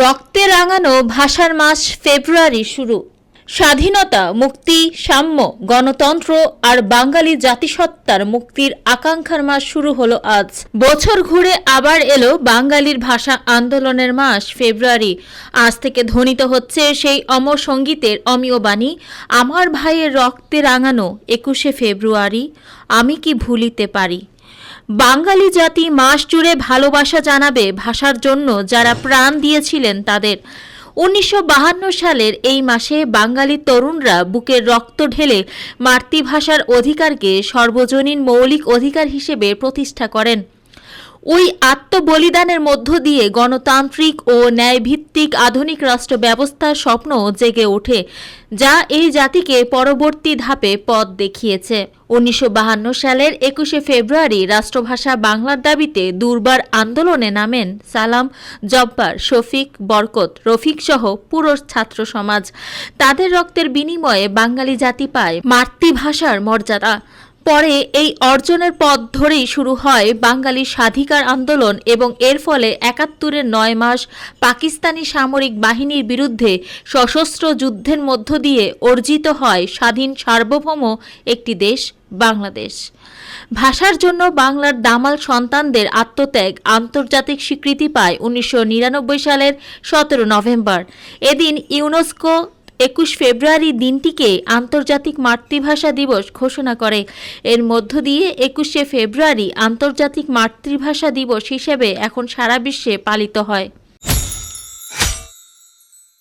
রক্তে রাঙানো ভাষার মাস ফেব্রুয়ারি শুরু। স্বাধীনতা, মুক্তি, সাম্য, গণতন্ত্র আর বাঙালি জাতিসত্তার মুক্তির আকাঙ্ক্ষার মাস শুরু হলো আজ। বছর ঘুরে আবার এলো বাঙালির ভাষা আন্দোলনের মাস ফেব্রুয়ারি। আজ থেকে ধ্বনিত হচ্ছে সেই অমর সঙ্গীতের অমীয় বাণী, আমার ভাইয়ের রক্তে রাঙানো একুশে ফেব্রুয়ারি, আমি কি ভুলিতে পারি? বাঙালি জাতি মাস জুড়ে ভালোবাসা জানাবে ভাষার জন্য যারা প্রাণ দিয়েছিলেন তাদের। উনিশশো সালের এই মাসে বাঙালি তরুণরা বুকের রক্ত ঢেলে মাতৃভাষার অধিকারকে সর্বজনীন মৌলিক অধিকার হিসেবে প্রতিষ্ঠা করেন। ওই আত্মবলিদানের মধ্য দিয়ে গণতান্ত্রিক ও ন্যায়ভিত্তিক আধুনিক রাষ্ট্র ব্যবস্থার স্বপ্ন জেগে ওঠে, যা এই জাতিকে পরবর্তী ধাপে পথ দেখিয়েছে। উনিশশো সালের একুশে ফেব্রুয়ারি রাষ্ট্রভাষা বাংলার দাবিতে দুর্বার আন্দোলনে নামেন সালাম, জব্বার, শফিক, বরকত, রফিক সহ পুরো ছাত্র সমাজ। তাদের রক্তের বিনিময়ে বাঙালি জাতি পায় মাতৃভাষার মর্যাদা। পরে এই অর্জনের পথ ধরেই শুরু হয় বাঙালি স্বাধিকার আন্দোলন এবং এর ফলে একাত্তরের নয় মাস পাকিস্তানি সামরিক বাহিনীর বিরুদ্ধে সশস্ত্র যুদ্ধের মধ্য দিয়ে অর্জিত হয় স্বাধীন সার্বভৌম একটি দেশ, বাংলাদেশ। ভাষার জন্য বাংলার দামাল সন্তানদের আত্মত্যাগ আন্তর্জাতিক স্বীকৃতি পায় উনিশশো নিরানব্বই সালের সতেরো নভেম্বর। এদিন ইউনেস্কো একুশ ফেব্রুয়ারি দিনটিকে আন্তর্জাতিক মাতৃভাষা দিবস ঘোষণা করে। এর মধ্য দিয়ে একুশে ফেব্রুয়ারি আন্তর্জাতিক মাতৃভাষা দিবস হিসেবে এখন সারা বিশ্বে পালিত হয়।